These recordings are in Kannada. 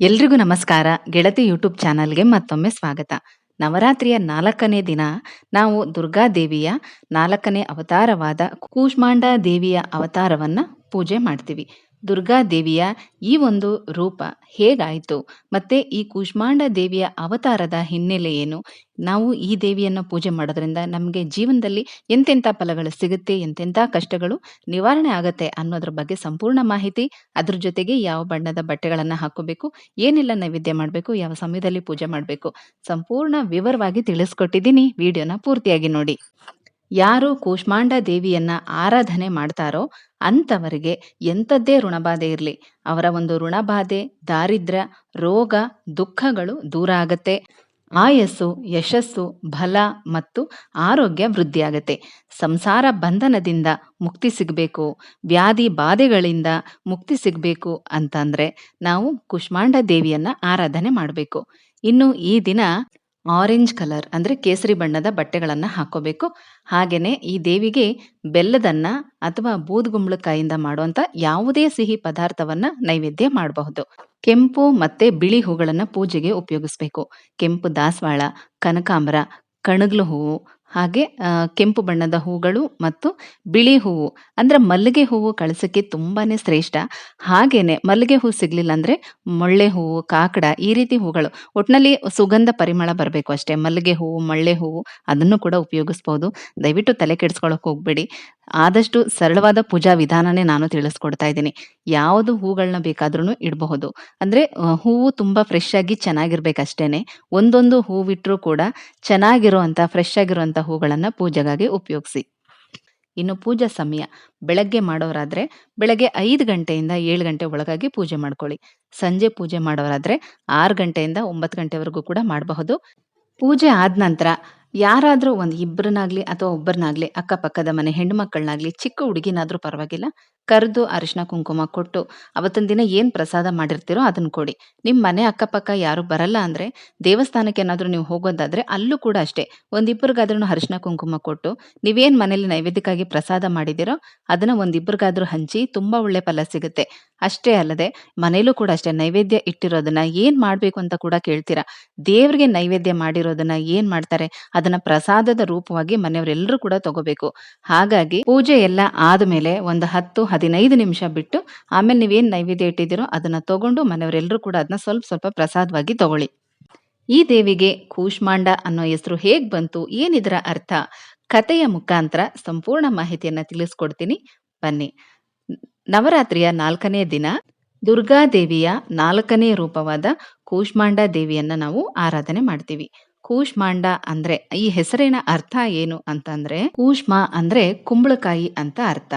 ಎಲ್ರಿಗೂ ನಮಸ್ಕಾರ. ಗೆಳತಿ ಯೂಟ್ಯೂಬ್ ಚಾನಲ್ಗೆ ಮತ್ತೊಮ್ಮೆ ಸ್ವಾಗತ. ನವರಾತ್ರಿಯ ನಾಲ್ಕನೇ ದಿನ, ನಾವು ದುರ್ಗಾದೇವಿಯ ನಾಲ್ಕನೇ ಅವತಾರವಾದ ಕೂಷ್ಮಾಂಡ ದೇವಿಯ ಅವತಾರವನ್ನ ಪೂಜೆ ಮಾಡ್ತೀವಿ. ದುರ್ಗಾದೇವಿಯ ಈ ಒಂದು ರೂಪ ಹೇಗಾಯಿತು? ಮತ್ತೆ ಈ ಕೂಷ್ಮಾಂಡ ದೇವಿಯ ಅವತಾರದ ಹಿನ್ನೆಲೆ ಏನು? ನಾವು ಈ ದೇವಿಯನ್ನ ಪೂಜೆ ಮಾಡೋದ್ರಿಂದ ನಮಗೆ ಜೀವನದಲ್ಲಿ ಎಂತೆಂಥ ಫಲಗಳು ಸಿಗುತ್ತೆ, ಎಂತೆಂಥ ಕಷ್ಟಗಳು ನಿವಾರಣೆ ಆಗುತ್ತೆ ಅನ್ನೋದ್ರ ಬಗ್ಗೆ ಸಂಪೂರ್ಣ ಮಾಹಿತಿ ಅದ್ರ ಜೊತೆಗೆ ಯಾವ ಬಣ್ಣದ ಬಟ್ಟೆಗಳನ್ನು ಹಾಕೋಬೇಕು ಏನೆಲ್ಲ ನೈವೇದ್ಯ ಮಾಡಬೇಕು, ಯಾವ ಸಮಯದಲ್ಲಿ ಪೂಜೆ ಮಾಡಬೇಕು, ಸಂಪೂರ್ಣ ವಿವರವಾಗಿ ತಿಳಿಸ್ಕೊಟ್ಟಿದ್ದೀನಿ. ವಿಡಿಯೋನ ಪೂರ್ತಿಯಾಗಿ ನೋಡಿ. ಯಾರು ಕೂಷ್ಮಾಂಡ ದೇವಿಯನ್ನ ಆರಾಧನೆ ಮಾಡ್ತಾರೋ ಅಂಥವರಿಗೆ ಎಂಥದ್ದೇ ಋಣಬಾಧೆ ಇರಲಿ. ಅವರ ಒಂದು ಋಣಬಾಧೆ, ದಾರಿದ್ರ್ಯ, ರೋಗ, ದುಃಖಗಳು ದೂರ ಆಗತ್ತೆ. ಆಯಸ್ಸು, ಯಶಸ್ಸು, ಬಲ ಮತ್ತು ಆರೋಗ್ಯ ವೃದ್ಧಿಯಾಗತ್ತೆ. ಸಂಸಾರ ಬಂಧನದಿಂದ ಮುಕ್ತಿ ಸಿಗಬೇಕು, ವ್ಯಾಧಿ ಬಾಧೆಗಳಿಂದ ಮುಕ್ತಿ ಸಿಗಬೇಕು ಅಂತಂದ್ರೆ ನಾವು ಕುಷ್ಮಾಂಡ ದೇವಿಯನ್ನು ಆರಾಧನೆ ಮಾಡಬೇಕು. ಇನ್ನು ಈ ದಿನ ಆರೆಂಜ್ ಕಲರ್ ಅಂದರೆ ಕೇಸರಿ ಬಣ್ಣದ ಬಟ್ಟೆಗಳನ್ನು ಹಾಕೋಬೇಕು. ಹಾಗೆಯೇ ಈ ದೇವಿಗೆ ಬೆಲ್ಲದನ್ನ ಅಥವಾ ಬೂದ್ಗುಂಬಳಕಾಯಿಂದ ಮಾಡುವಂಥ ಯಾವುದೇ ಸಿಹಿ ಪದಾರ್ಥವನ್ನು ನೈವೇದ್ಯ ಮಾಡಬಹುದು. ಕೆಂಪು ಮತ್ತು ಬಿಳಿ ಹೂಗಳನ್ನು ಪೂಜೆಗೆ ಉಪಯೋಗಿಸಬೇಕು. ಕೆಂಪು ದಾಸವಾಳ, ಕನಕಾಂಬರ, ಕಣಗ್ಲು ಹೂವು ಹಾಗೆ ಕೆಂಪು ಬಣ್ಣದ ಹೂಗಳು ಮತ್ತು ಬಿಳಿ ಹೂವು. ಅಂದರೆ ಮಲ್ಲಿಗೆ ಹೂವು ಕಳಿಸೋಕ್ಕೆ ತುಂಬಾ ಶ್ರೇಷ್ಠ. ಹಾಗೆಯೇ ಮಲ್ಲಿಗೆ ಹೂ ಸಿಗಲಿಲ್ಲ ಅಂದರೆ ಮೊಳ್ಳೆ ಹೂವು, ಕಾಕಡ ಈ ರೀತಿ ಹೂಗಳು. ಒಟ್ಟಿನಲ್ಲಿ ಸುಗಂಧ ಪರಿಮಳ ಬರಬೇಕು ಅಷ್ಟೇ. ಮಲ್ಲಿಗೆ ಹೂವು, ಮೊಳ್ಳೆ ಹೂವು ಅದನ್ನು ಕೂಡ ಉಪಯೋಗಿಸ್ಬೋದು. ದಯವಿಟ್ಟು ತಲೆ ಕೆಡಿಸ್ಕೊಳಕ್ಕೆ ಹೋಗ್ಬೇಡಿ. ಆದಷ್ಟು ಸರಳವಾದ ಪೂಜಾ ವಿಧಾನನೇ ನಾನು ತಿಳಿಸ್ಕೊಡ್ತಾ ಇದ್ದೀನಿ. ಯಾವುದು ಹೂಗಳನ್ನ ಬೇಕಾದ್ರೂ ಇಡಬಹುದು. ಅಂದ್ರೆ ಹೂವು ತುಂಬಾ ಫ್ರೆಶ್ ಆಗಿ ಚೆನ್ನಾಗಿರ್ಬೇಕಷ್ಟೇನೆ. ಒಂದೊಂದು ಹೂವಿಟ್ರೂ ಕೂಡ ಚೆನ್ನಾಗಿರುವಂತ ಫ್ರೆಶ್ ಆಗಿರುವಂತ ಹೂಗಳನ್ನ ಪೂಜೆಗಾಗಿ ಉಪಯೋಗಿಸಿ. ಇನ್ನು ಪೂಜಾ ಸಮಯ. ಬೆಳಗ್ಗೆ ಮಾಡೋರಾದ್ರೆ ಬೆಳಗ್ಗೆ ಐದು ಗಂಟೆಯಿಂದ ಏಳು ಗಂಟೆ ಒಳಗಾಗಿ ಪೂಜೆ ಮಾಡ್ಕೊಳ್ಳಿ. ಸಂಜೆ ಪೂಜೆ ಮಾಡೋರಾದ್ರೆ ಆರು ಗಂಟೆಯಿಂದ ಒಂಬತ್ತು ಗಂಟೆವರೆಗೂ ಕೂಡ ಮಾಡಬಹುದು. ಪೂಜೆ ಆದ ನಂತರ ಯಾರಾದ್ರೂ ಒಂದು ಇಬ್ಬರನ್ನಾಗ್ಲಿ ಅಥವಾ ಒಬ್ಬರನ್ನಾಗ್ಲಿ ಅಕ್ಕಪಕ್ಕದ ಮನೆ ಹೆಣ್ಣು ಮಕ್ಕಳನ್ನಾಗ್ಲಿ ಚಿಕ್ಕ ಹುಡುಗಿನಾದ್ರೂ ಪರವಾಗಿಲ್ಲ. ಕರೆದು ಅರಿಶಿನ ಕುಂಕುಮ ಕೊಟ್ಟು ಅವತ್ತಿನ ದಿನ ಏನ್ ಪ್ರಸಾದ ಮಾಡಿರ್ತೀರೋ ಅದನ್ನ ಕೊಡಿ. ನಿಮ್ ಮನೆ ಅಕ್ಕಪಕ್ಕ ಯಾರು ಬರಲ್ಲ ಅಂದ್ರೆ ದೇವಸ್ಥಾನಕ್ಕೆ ಏನಾದ್ರೂ ನೀವು ಹೋಗೋದಾದ್ರೆ ಅಲ್ಲೂ ಕೂಡ ಅಷ್ಟೇ. ಒಂದಿಬ್ಬರಿಗಾದ್ರೂ ಅರಿಶಿನ ಕುಂಕುಮ ಕೊಟ್ಟು ನೀವೇನ್ ಮನೇಲಿ ನೈವೇದ್ಯಕ್ಕಾಗಿ ಪ್ರಸಾದ ಮಾಡಿದಿರೋ ಅದನ್ನ ಒಂದಿಬ್ಬರಿಗಾದ್ರೂ ಹಂಚಿ ತುಂಬಾ ಒಳ್ಳೆ ಫಲ ಸಿಗುತ್ತೆ. ಅಷ್ಟೇ ಅಲ್ಲದೆ ಮನೇಲೂ ಕೂಡ ಅಷ್ಟೇ ನೈವೇದ್ಯ ಇಟ್ಟಿರೋದನ್ನ ಏನ್ ಮಾಡ್ಬೇಕು ಅಂತ ಕೂಡ ಕೇಳ್ತೀರಾ? ದೇವ್ರಿಗೆ ನೈವೇದ್ಯ ಮಾಡಿರೋದನ್ನ ಏನ್ ಮಾಡ್ತಾರೆ? ಅದನ್ನ ಪ್ರಸಾದದ ರೂಪವಾಗಿ ಮನೆಯವರೆಲ್ಲರೂ ಕೂಡ ತಗೋಬೇಕು. ಹಾಗಾಗಿ ಪೂಜೆ ಎಲ್ಲ ಆದ್ಮೇಲೆ ಒಂದು ಹತ್ತು, ಹದಿನೈದು ನಿಮಿಷ ಬಿಟ್ಟು ಆಮೇಲೆ ನೀವೇನ್ ನೈವೇದ್ಯ ಇಟ್ಟಿದ್ದೀರೋ ಅದನ್ನ ತಗೊಂಡು ಮನೆಯವರೆಲ್ಲರೂ ಕೂಡ ಅದನ್ನ ಸ್ವಲ್ಪ ಸ್ವಲ್ಪ ಪ್ರಸಾದವಾಗಿ ತಗೊಳ್ಳಿ. ಈ ದೇವಿಗೆ ಕೂಷ್ಮಾಂಡ ಅನ್ನೋ ಹೆಸರು ಹೇಗ್ ಬಂತು? ಏನಿದರ ಅರ್ಥ? ಕಥೆಯ ಮುಖಾಂತರ ಸಂಪೂರ್ಣ ಮಾಹಿತಿಯನ್ನ ತಿಳಿಸ್ಕೊಡ್ತೀನಿ. ಬನ್ನಿ. ನವರಾತ್ರಿಯ ನಾಲ್ಕನೇ ದಿನ ದುರ್ಗಾದೇವಿಯ ನಾಲ್ಕನೇ ರೂಪವಾದ ಕೂಷ್ಮಾಂಡ ದೇವಿಯನ್ನ ನಾವು ಆರಾಧನೆ ಮಾಡ್ತೀವಿ. ಕೂಷ್ಮಾಂಡ ಅಂದ್ರೆ, ಈ ಹೆಸರಿನ ಅರ್ಥ ಏನು ಅಂತಂದ್ರೆ ಕೂಷ್ಮ ಅಂದ್ರೆ ಕುಂಬಳಕಾಯಿ ಅಂತ ಅರ್ಥ.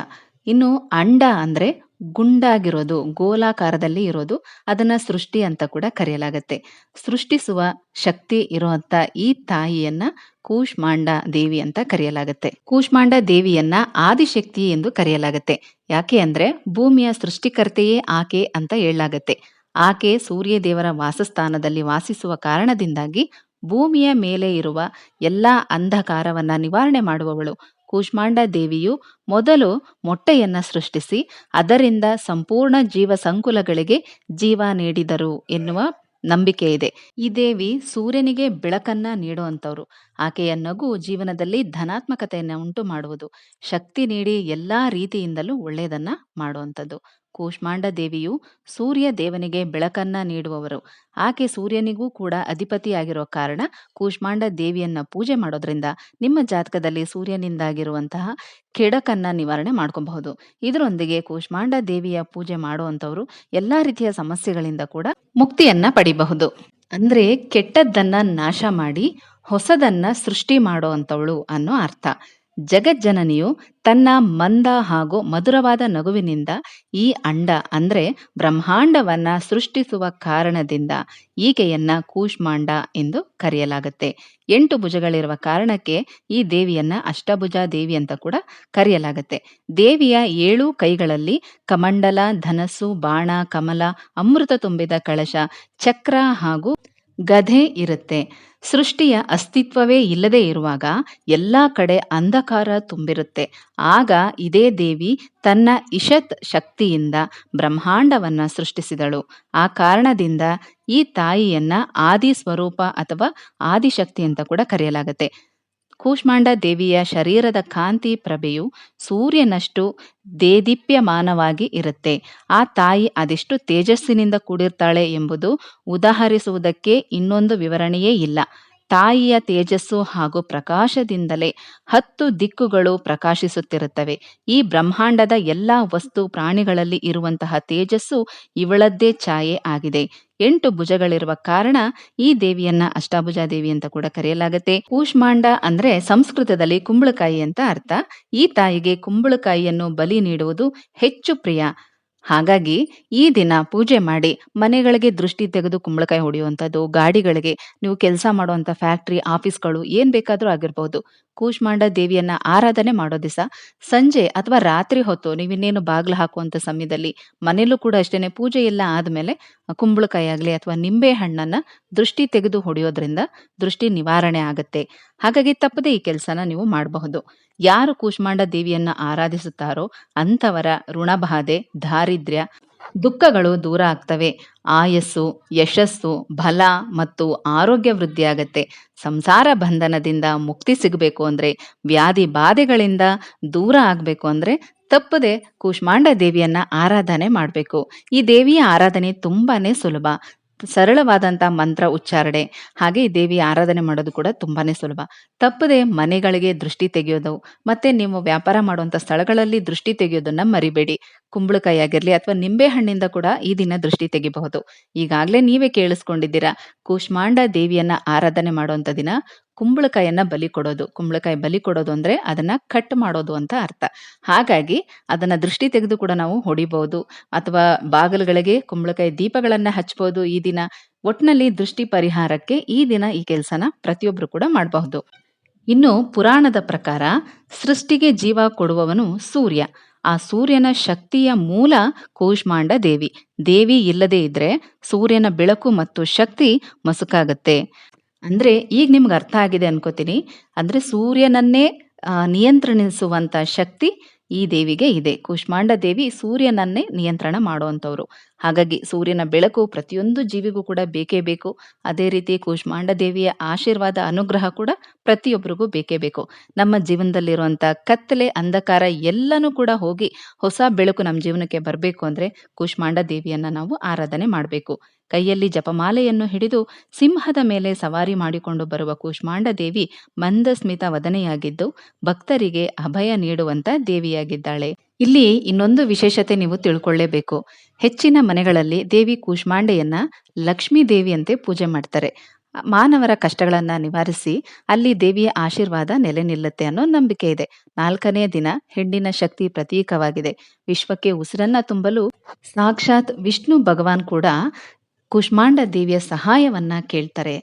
ಇನ್ನು ಅಂಡ ಅಂದ್ರೆ ಗುಂಡಾಗಿರೋದು, ಗೋಲಾಕಾರದಲ್ಲಿ ಇರೋದು, ಅದನ್ನ ಸೃಷ್ಟಿ ಅಂತ ಕೂಡ ಕರೆಯಲಾಗತ್ತೆ. ಸೃಷ್ಟಿಸುವ ಶಕ್ತಿ ಇರುವಂತ ಈ ತಾಯಿಯನ್ನ ಕೂಷ್ಮಾಂಡ ದೇವಿ ಅಂತ ಕರೆಯಲಾಗತ್ತೆ. ಕೂಷ್ಮಾಂಡ ದೇವಿಯನ್ನ ಆದಿಶಕ್ತಿ ಎಂದು ಕರೆಯಲಾಗತ್ತೆ. ಯಾಕೆ ಅಂದ್ರೆ ಭೂಮಿಯ ಸೃಷ್ಟಿಕರ್ತೆಯೇ ಆಕೆ ಅಂತ ಹೇಳಲಾಗತ್ತೆ. ಆಕೆ ಸೂರ್ಯ ದೇವರ ವಾಸಸ್ಥಾನದಲ್ಲಿ ವಾಸಿಸುವ ಕಾರಣದಿಂದಾಗಿ ಭೂಮಿಯ ಮೇಲೆ ಇರುವ ಎಲ್ಲಾ ಅಂಧಕಾರವನ್ನ ನಿವಾರಣೆ ಮಾಡುವವಳು. ಕೂಷ್ಮಾಂಡ ದೇವಿಯು ಮೊದಲು ಮೊಟ್ಟೆಯನ್ನ ಸೃಷ್ಟಿಸಿ ಅದರಿಂದ ಸಂಪೂರ್ಣ ಜೀವ ಸಂಕುಲಗಳಿಗೆ ಜೀವ ನೀಡಿದರು ಎನ್ನುವ ನಂಬಿಕೆ ಇದೆ. ಈ ದೇವಿ ಸೂರ್ಯನಿಗೆ ಬೆಳಕನ್ನ ನೀಡುವಂಥವ್ರು. ಆಕೆಯ ನಗು ಜೀವನದಲ್ಲಿ ಧನಾತ್ಮಕತೆಯನ್ನು ಉಂಟು ಮಾಡುವುದು ಶಕ್ತಿ ನೀಡಿ ಎಲ್ಲಾ ರೀತಿಯಿಂದಲೂ ಒಳ್ಳೆಯದನ್ನ ಮಾಡುವಂಥದ್ದು. ಕೂಷ್ಮಾಂಡ ದೇವಿಯು ಸೂರ್ಯ ದೇವನಿಗೆ ಬೆಳಕನ್ನ ನೀಡುವವರು. ಆಕೆ ಸೂರ್ಯನಿಗೂ ಕೂಡ ಅಧಿಪತಿಯಾಗಿರೋ ಕಾರಣ ಕೂಷ್ಮಾಂಡ ದೇವಿಯನ್ನ ಪೂಜೆ ಮಾಡೋದ್ರಿಂದ ನಿಮ್ಮ ಜಾತಕದಲ್ಲಿ ಸೂರ್ಯನಿಂದಾಗಿರುವಂತಹ ಕೆಡಕನ್ನ ನಿವಾರಣೆ ಮಾಡ್ಕೊಬಹುದು. ಇದರೊಂದಿಗೆ ಕೂಷ್ಮಾಂಡ ದೇವಿಯ ಪೂಜೆ ಮಾಡುವಂಥವರು ಎಲ್ಲಾ ರೀತಿಯ ಸಮಸ್ಯೆಗಳಿಂದ ಕೂಡ ಮುಕ್ತಿಯನ್ನ ಪಡಿಬಹುದು. ಅಂದ್ರೆ ಕೆಟ್ಟದ್ದನ್ನ ನಾಶ ಮಾಡಿ ಹೊಸದನ್ನ ಸೃಷ್ಟಿ ಮಾಡುವಂತವಳು ಅನ್ನೋ ಅರ್ಥ. ಜಗಜ್ಜನನಿಯು ತನ್ನ ಮಂದ ಹಾಗೂ ಮಧುರವಾದ ನಗುವಿನಿಂದ ಈ ಅಂಡ, ಅಂದ್ರೆ ಬ್ರಹ್ಮಾಂಡವನ್ನ ಸೃಷ್ಟಿಸುವ ಕಾರಣದಿಂದ ಈಕೆಯನ್ನ ಕೂಷ್ಮಾಂಡ ಎಂದು ಕರೆಯಲಾಗುತ್ತೆ. ಎಂಟು ಭುಜಗಳಿರುವ ಕಾರಣಕ್ಕೆ ಈ ದೇವಿಯನ್ನ ಅಷ್ಟಭುಜ ದೇವಿ ಅಂತ ಕೂಡ ಕರೆಯಲಾಗುತ್ತೆ. ದೇವಿಯ ಏಳು ಕೈಗಳಲ್ಲಿ ಕಮಂಡಲ, ಧನಸ್ಸು, ಬಾಣ, ಕಮಲ, ಅಮೃತ ತುಂಬಿದ ಕಳಶ, ಚಕ್ರ ಹಾಗೂ ಗಧೆ ಇರುತ್ತೆ. ಸೃಷ್ಟಿಯ ಅಸ್ತಿತ್ವವೇ ಇಲ್ಲದೆ ಇರುವಾಗ ಎಲ್ಲ ಕಡೆ ಅಂಧಕಾರ ತುಂಬಿರುತ್ತೆ. ಆಗ ಇದೇ ದೇವಿ ತನ್ನ ಇಷತ್ ಶಕ್ತಿಯಿಂದ ಬ್ರಹ್ಮಾಂಡವನ್ನ ಸೃಷ್ಟಿಸಿದಳು. ಆ ಕಾರಣದಿಂದ ಈ ತಾಯಿಯನ್ನ ಆದಿ ಸ್ವರೂಪ ಅಥವಾ ಆದಿಶಕ್ತಿ ಅಂತ ಕೂಡ ಕರೆಯಲಾಗುತ್ತೆ. ಕೂಷ್ಮಾಂಡ ದೇವಿಯ ಶರೀರದ ಕಾಂತಿ ಪ್ರಭೆಯು ಸೂರ್ಯನಷ್ಟು ದೇದೀಪ್ಯಮಾನವಾಗಿ ಇರುತ್ತೆ. ಆ ತಾಯಿ ಅದೆಷ್ಟು ತೇಜಸ್ಸಿನಿಂದ ಕೂಡಿರ್ತಾಳೆ ಎಂಬುದು ಉದಾಹರಿಸುವುದಕ್ಕೆ ಇನ್ನೊಂದು ವಿವರಣೆಯೇ ಇಲ್ಲ. ತಾಯಿಯ ತೇಜಸ್ಸು ಹಾಗೂ ಪ್ರಕಾಶದಿಂದಲೇ ಹತ್ತು ದಿಕ್ಕುಗಳು ಪ್ರಕಾಶಿಸುತ್ತಿರುತ್ತವೆ. ಈ ಬ್ರಹ್ಮಾಂಡದ ಎಲ್ಲ ವಸ್ತು ಪ್ರಾಣಿಗಳಲ್ಲಿ ಇರುವಂತಹ ತೇಜಸ್ಸು ಇವಳದ್ದೇ ಛಾಯೆ ಆಗಿದೆ. ಎಂಟು ಭುಜಗಳಿರುವ ಕಾರಣ ಈ ದೇವಿಯನ್ನ ಅಷ್ಟಾಭುಜ ದೇವಿ ಅಂತ ಕೂಡ ಕರೆಯಲಾಗುತ್ತೆ. ಕೂಷ್ಮಾಂಡ ಅಂದ್ರೆ ಸಂಸ್ಕೃತದಲ್ಲಿ ಕುಂಬಳಕಾಯಿ ಅಂತ ಅರ್ಥ. ಈ ತಾಯಿಗೆ ಕುಂಬಳಕಾಯಿಯನ್ನು ಬಲಿ ನೀಡುವುದು ಹೆಚ್ಚು ಪ್ರಿಯ. ಹಾಗಾಗಿ ಈ ದಿನ ಪೂಜೆ ಮಾಡಿ ಮನೆಗಳಿಗೆ ದೃಷ್ಟಿ ತೆಗೆದು ಕುಂಬಳಕಾಯಿ ಹೊಡೆಯುವಂಥದ್ದು, ಗಾಡಿಗಳಿಗೆ ನೀವು ಕೆಲಸ ಫ್ಯಾಕ್ಟ್ರಿ ಆಫೀಸ್ಗಳು ಏನ್ ಬೇಕಾದರೂ ಆಗಿರ್ಬೋದು. ಕೂಷ್ಮಾಂಡ ದೇವಿಯನ್ನ ಆರಾಧನೆ ಮಾಡೋ ದಿವಸ ಸಂಜೆ ಅಥವಾ ರಾತ್ರಿ ಹೊತ್ತು ನೀವಿನ್ನೇನು ಬಾಗ್ಲು ಹಾಕುವಂತ ಸಮಯದಲ್ಲಿ ಮನೆಯಲ್ಲೂ ಕೂಡ ಅಷ್ಟೇನೆ ಪೂಜೆ ಎಲ್ಲ ಆದಮೇಲೆ ಕುಂಬಳಕಾಯಿ ಆಗಲಿ ಅಥವಾ ನಿಂಬೆ ಹಣ್ಣನ್ನ ದೃಷ್ಟಿ ತೆಗೆದು ಹೊಡೆಯೋದ್ರಿಂದ ದೃಷ್ಟಿ ನಿವಾರಣೆ ಆಗುತ್ತೆ. ಹಾಗಾಗಿ ತಪ್ಪದೆ ಈ ಕೆಲಸನ ನೀವು ಮಾಡಬಹುದು. ಯಾರು ಕೂಶ್ಮಾಂಡ ದೇವಿಯನ್ನ ಆರಾಧಿಸುತ್ತಾರೋ ಅಂಥವರ ಋಣಬಾಧೆ, ದಾರಿದ್ರ್ಯ ದುಃಖಗಳು ದೂರ ಆಗ್ತವೆ. ಆಯಸ್ಸು, ಯಶಸ್ಸು, ಬಲ ಮತ್ತು ಆರೋಗ್ಯ ವೃದ್ಧಿಯಾಗತ್ತೆ. ಸಂಸಾರ ಬಂಧನದಿಂದ ಮುಕ್ತಿ ಸಿಗಬೇಕು ಅಂದ್ರೆ, ವ್ಯಾಧಿ ಬಾಧೆಗಳಿಂದ ದೂರ ಆಗಬೇಕು ಅಂದ್ರೆ ತಪ್ಪದೆ ಕೂಷ್ಮಾಂಡ ದೇವಿಯನ್ನ ಆರಾಧನೆ ಮಾಡಬೇಕು. ಈ ದೇವಿಯ ಆರಾಧನೆ ತುಂಬಾನೇ ಸುಲಭ. ಸರಳವಾದಂಥ ಮಂತ್ರ ಉಚ್ಚಾರಣೆ. ಹಾಗೆ ದೇವಿ ಆರಾಧನೆ ಮಾಡೋದು ಕೂಡ ತುಂಬಾನೇ ಸುಲಭ. ತಪ್ಪದೆ ಮನೆಗಳಿಗೆ ದೃಷ್ಟಿ ತೆಗೆಯೋದು, ಮತ್ತೆ ನೀವು ವ್ಯಾಪಾರ ಮಾಡುವಂಥ ಸ್ಥಳಗಳಲ್ಲಿ ದೃಷ್ಟಿ ತೆಗೆಯೋದನ್ನ ಮರಿಬೇಡಿ. ಕುಂಬಳಕಾಯಿ ಆಗಿರಲಿ ಅಥವಾ ನಿಂಬೆ ಹಣ್ಣಿಂದ ಕೂಡ ಈ ದಿನ ದೃಷ್ಟಿ ತೆಗಿಬಹುದು. ಈಗಾಗಲೇ ನೀವೇ ಕೇಳಿಸ್ಕೊಂಡಿದ್ದೀರಾ, ಕೂಷ್ಮಾಂಡ ದೇವಿಯನ್ನ ಆರಾಧನೆ ಮಾಡುವಂಥ ದಿನ ಕುಂಬಳಕಾಯನ್ನ ಬಲಿ ಕೊಡೋದು. ಕುಂಬಳಕಾಯಿ ಬಲಿ ಕೊಡೋದು ಅಂದ್ರೆ ಅದನ್ನ ಕಟ್ ಮಾಡೋದು ಅಂತ ಅರ್ಥ. ಹಾಗಾಗಿ ಅದನ್ನ ದೃಷ್ಟಿ ತೆಗೆದು ಕೂಡ ನಾವು ಹೊಡಿಬಹುದು ಅಥವಾ ಬಾಗಿಲುಗಳಿಗೆ ಕುಂಬಳಕಾಯಿ ದೀಪಗಳನ್ನ ಹಚ್ಬೋದು ಈ ದಿನ. ಒಟ್ನಲ್ಲಿ ದೃಷ್ಟಿ ಪರಿಹಾರಕ್ಕೆ ಈ ದಿನ ಈ ಕೆಲಸನ ಪ್ರತಿಯೊಬ್ಬರು ಕೂಡ ಮಾಡಬಹುದು. ಇನ್ನು ಪುರಾಣದ ಪ್ರಕಾರ ಸೃಷ್ಟಿಗೆ ಜೀವ ಕೊಡುವವನು ಸೂರ್ಯ. ಆ ಸೂರ್ಯನ ಶಕ್ತಿಯ ಮೂಲ ಕೂಷ್ಮಾಂಡ ದೇವಿ. ದೇವಿ ಇಲ್ಲದೆ ಇದ್ರೆ ಸೂರ್ಯನ ಬೆಳಕು ಮತ್ತು ಶಕ್ತಿ ಮಸುಕಾಗತ್ತೆ. ಅಂದ್ರೆ ಈಗ ನಿಮ್ಗೆ ಅರ್ಥ ಆಗಿದೆ ಅನ್ಕೋತೀನಿ. ಅಂದ್ರೆ ಸೂರ್ಯನನ್ನೇ ನಿಯಂತ್ರಣಿಸುವಂಥ ಶಕ್ತಿ ಈ ದೇವಿಗೆ ಇದೆ. ಕುಷ್ಮಾಂಡ ದೇವಿ ಸೂರ್ಯನನ್ನೇ ನಿಯಂತ್ರಣ ಮಾಡುವಂಥವ್ರು. ಹಾಗಾಗಿ ಸೂರ್ಯನ ಬೆಳಕು ಪ್ರತಿಯೊಂದು ಜೀವಿಗೂ ಕೂಡ ಬೇಕೇ ಬೇಕು. ಅದೇ ರೀತಿ ಕೂಷ್ಮಾಂಡ ದೇವಿಯ ಆಶೀರ್ವಾದ, ಅನುಗ್ರಹ ಕೂಡ ಪ್ರತಿಯೊಬ್ಬರಿಗೂ ಬೇಕೇ ಬೇಕು. ನಮ್ಮ ಜೀವನದಲ್ಲಿರುವಂಥ ಕತ್ತಲೆ, ಅಂಧಕಾರ ಎಲ್ಲನೂ ಕೂಡ ಹೋಗಿ ಹೊಸ ಬೆಳಕು ನಮ್ಮ ಜೀವನಕ್ಕೆ ಬರಬೇಕು ಅಂದರೆ ಕೂಷ್ಮಾಂಡ ದೇವಿಯನ್ನ ನಾವು ಆರಾಧನೆ ಮಾಡಬೇಕು. ಕೈಯಲ್ಲಿ ಜಪಮಾಲೆಯನ್ನು ಹಿಡಿದು ಸಿಂಹದ ಮೇಲೆ ಸವಾರಿ ಮಾಡಿಕೊಂಡು ಬರುವ ಕೂಷ್ಮಾಂಡ ದೇವಿ ಮಂದಸ್ಮಿತ ವದನೆಯಾಗಿದ್ದು ಭಕ್ತರಿಗೆ ಅಭಯ ನೀಡುವಂತ ದೇವಿಯಾಗಿದ್ದಾಳೆ. ಇಲ್ಲಿ ಇನ್ನೊಂದು ವಿಶೇಷತೆ ನೀವು ತಿಳ್ಕೊಳ್ಳೇಬೇಕು. ಹೆಚ್ಚಿನ ಮನೆಗಳಲ್ಲಿ ದೇವಿ ಕೂಷ್ಮಾಂಡೆಯನ್ನ ಲಕ್ಷ್ಮೀ ದೇವಿಯಂತೆ ಪೂಜೆ ಮಾಡ್ತಾರೆ. ಮಾನವರ ಕಷ್ಟಗಳನ್ನ ನಿವಾರಿಸಿ ಅಲ್ಲಿ ದೇವಿಯ ಆಶೀರ್ವಾದ ನೆಲೆ ನಿಲ್ಲುತ್ತೆ ಅನ್ನೋ ನಂಬಿಕೆ ಇದೆ. ನಾಲ್ಕನೇ ದಿನ ಹೆಣ್ಣಿನ ಶಕ್ತಿ ಪ್ರತೀಕವಾಗಿದೆ. ವಿಶ್ವಕ್ಕೆ ಉಸಿರನ್ನ ತುಂಬಲು ಸಾಕ್ಷಾತ್ ವಿಷ್ಣು ಭಗವಾನ್ ಕೂಡ ಕೂಷ್ಮಾಂಡ ದೇವಿಯ ಸಹಾಯವನ್ನ ಕೇಳ್ತಾರೆ.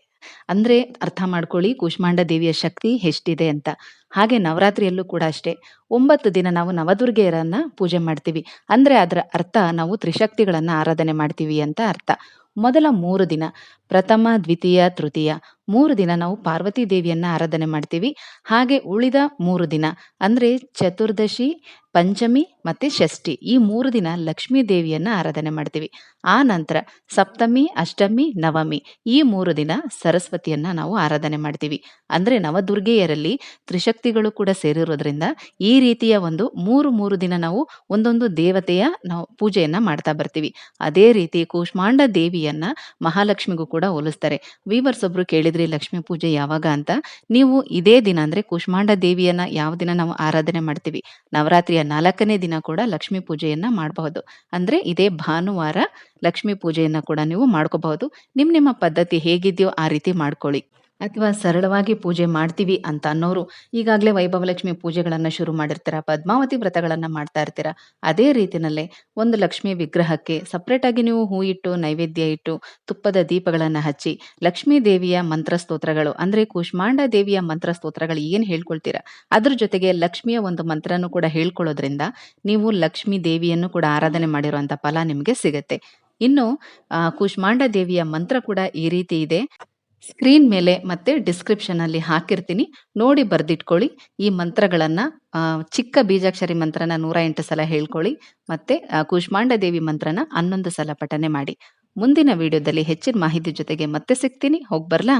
ಅಂದ್ರೆ ಅರ್ಥ ಮಾಡ್ಕೊಳ್ಳಿ, ಕೂಷ್ಮಾಂಡ ದೇವಿಯ ಶಕ್ತಿ ಎಷ್ಟಿದೆ ಅಂತ. ಹಾಗೆ ನವರಾತ್ರಿಯಲ್ಲೂ ಕೂಡ ಅಷ್ಟೇ. ಒಂಬತ್ತು ದಿನ ನಾವು ನವದುರ್ಗೆಯರನ್ನ ಪೂಜೆ ಮಾಡ್ತೀವಿ. ಅಂದ್ರೆ ಅದರ ಅರ್ಥ ನಾವು ತ್ರಿಶಕ್ತಿಗಳನ್ನ ಆರಾಧನೆ ಮಾಡ್ತೀವಿ ಅಂತ ಅರ್ಥ. ಮೊದಲ ಮೂರು ದಿನ. ಪ್ರಥಮ, ದ್ವಿತೀಯ, ತೃತೀಯ ಮೂರು ದಿನ ನಾವು ಪಾರ್ವತಿ ದೇವಿಯನ್ನ ಆರಾಧನೆ ಮಾಡ್ತೀವಿ. ಹಾಗೆ ಉಳಿದ ಮೂರು ದಿನ ಅಂದ್ರೆ ಚತುರ್ದಶಿ, ಪಂಚಮಿ ಮತ್ತೆ ಷಷ್ಠಿ ಈ ಮೂರು ದಿನ ಲಕ್ಷ್ಮೀ ದೇವಿಯನ್ನ ಆರಾಧನೆ ಮಾಡ್ತೀವಿ. ಆ ನಂತರ ಸಪ್ತಮಿ, ಅಷ್ಟಮಿ, ನವಮಿ ಈ ಮೂರು ದಿನ ಸರಸ್ವತಿಯನ್ನ ನಾವು ಆರಾಧನೆ ಮಾಡ್ತೀವಿ. ಅಂದ್ರೆ ನವದುರ್ಗೆಯರಲ್ಲಿ ತ್ರಿಶಕ್ತಿಗಳು ಕೂಡ ಸೇರಿರೋದ್ರಿಂದ ಈ ರೀತಿಯ ಒಂದು ಮೂರು ಮೂರು ದಿನ ನಾವು ಒಂದೊಂದು ದೇವತೆಯ ನಾವು ಪೂಜೆಯನ್ನ ಮಾಡ್ತಾ ಬರ್ತೀವಿ. ಅದೇ ರೀತಿ ಕೂಷ್ಮಾಂಡ ದೇವಿಯನ್ನ ಮಹಾಲಕ್ಷ್ಮಿಗೂ ಕೂಡ ಹೋಲಿಸ್ತಾರೆ. ವೀವರ್ಸ್ ಒಬ್ರು ಕೇಳಿದ್ರಿ ಲಕ್ಷ್ಮೀ ಪೂಜೆ ಯಾವಾಗ ಅಂತ, ನೀವು ಇದೇ ದಿನ ಅಂದ್ರೆ ಕುಷ್ಮಾಂಡ ದೇವಿಯನ್ನ ಯಾವ ದಿನ ನಾವು ಆರಾಧನೆ ಮಾಡ್ತೀವಿ? ನವರಾತ್ರಿಯ ನಾಲ್ಕನೇ ದಿನ ಕೂಡ ಲಕ್ಷ್ಮೀ ಪೂಜೆಯನ್ನ ಮಾಡಬಹುದು. ಅಂದ್ರೆ ಇದೇ ಭಾನುವಾರ ಲಕ್ಷ್ಮೀ ಪೂಜೆಯನ್ನ ಕೂಡ ನೀವು ಮಾಡ್ಕೋಬಹುದು. ನಿಮ್ ನಿಮ್ಮ ಪದ್ಧತಿ ಹೇಗಿದೆಯೋ ಆ ರೀತಿ ಮಾಡ್ಕೊಳ್ಳಿ. ಅಥವಾ ಸರಳವಾಗಿ ಪೂಜೆ ಮಾಡ್ತೀವಿ ಅಂತ ಅನ್ನೋರು ಈಗಾಗಲೇ ವೈಭವಲಕ್ಷ್ಮಿ ಪೂಜೆಗಳನ್ನ ಶುರು ಮಾಡಿರ್ತೀರ, ಪದ್ಮಾವತಿ ವ್ರತಗಳನ್ನ ಮಾಡ್ತಾ ಇರ್ತೀರ, ಅದೇ ರೀತಿಯಲ್ಲೇ ಒಂದು ಲಕ್ಷ್ಮಿ ವಿಗ್ರಹಕ್ಕೆ ಸಪ್ರೇಟ್ ಆಗಿ ನೀವು ಹೂ ಇಟ್ಟು, ನೈವೇದ್ಯ ಇಟ್ಟು, ತುಪ್ಪದ ದೀಪಗಳನ್ನ ಹಚ್ಚಿ, ಲಕ್ಷ್ಮೀ ದೇವಿಯ ಮಂತ್ರ ಸ್ತೋತ್ರಗಳು ಅಂದ್ರೆ ಕೂಷ್ಮಾಂಡ ದೇವಿಯ ಮಂತ್ರ ಸ್ತೋತ್ರಗಳು ಏನ್ ಹೇಳ್ಕೊಳ್ತೀರಾ? ಅದ್ರ ಜೊತೆಗೆ ಲಕ್ಷ್ಮಿಯ ಒಂದು ಮಂತ್ರನೂ ಕೂಡ ಹೇಳ್ಕೊಳ್ಳೋದ್ರಿಂದ ನೀವು ಲಕ್ಷ್ಮೀ ದೇವಿಯನ್ನು ಕೂಡ ಆರಾಧನೆ ಮಾಡಿರುವಂತ ಫಲ ನಿಮಗೆ ಸಿಗತ್ತೆ. ಇನ್ನು ಕೂಷ್ಮಾಂಡ ದೇವಿಯ ಮಂತ್ರ ಕೂಡ ಈ ರೀತಿ ಇದೆ. ಸ್ಕ್ರೀನ್ ಮೇಲೆ ಮತ್ತೆ ಡಿಸ್ಕ್ರಿಪ್ಷನ್ ಅಲ್ಲಿ ಹಾಕಿರ್ತೀನಿ. ನೋಡಿ ಬರ್ದಿಟ್ಕೊಳ್ಳಿ. ಈ ಮಂತ್ರಗಳನ್ನ ಚಿಕ್ಕ ಬೀಜಾಕ್ಷರಿ ಮಂತ್ರನ ನೂರ ಎಂಟು ಸಲ ಹೇಳ್ಕೊಳ್ಳಿ. ಮತ್ತೆ ಕೂಷ್ಮಾಂಡ ದೇವಿ ಮಂತ್ರನ ಹನ್ನೊಂದು ಸಲ ಪಠನೆ ಮಾಡಿ. ಮುಂದಿನ ವಿಡಿಯೋದಲ್ಲಿ ಹೆಚ್ಚಿನ ಮಾಹಿತಿ ಜೊತೆಗೆ ಮತ್ತೆ ಸಿಗ್ತೀನಿ. ಹೋಗ್ಬರ್ಲಾ?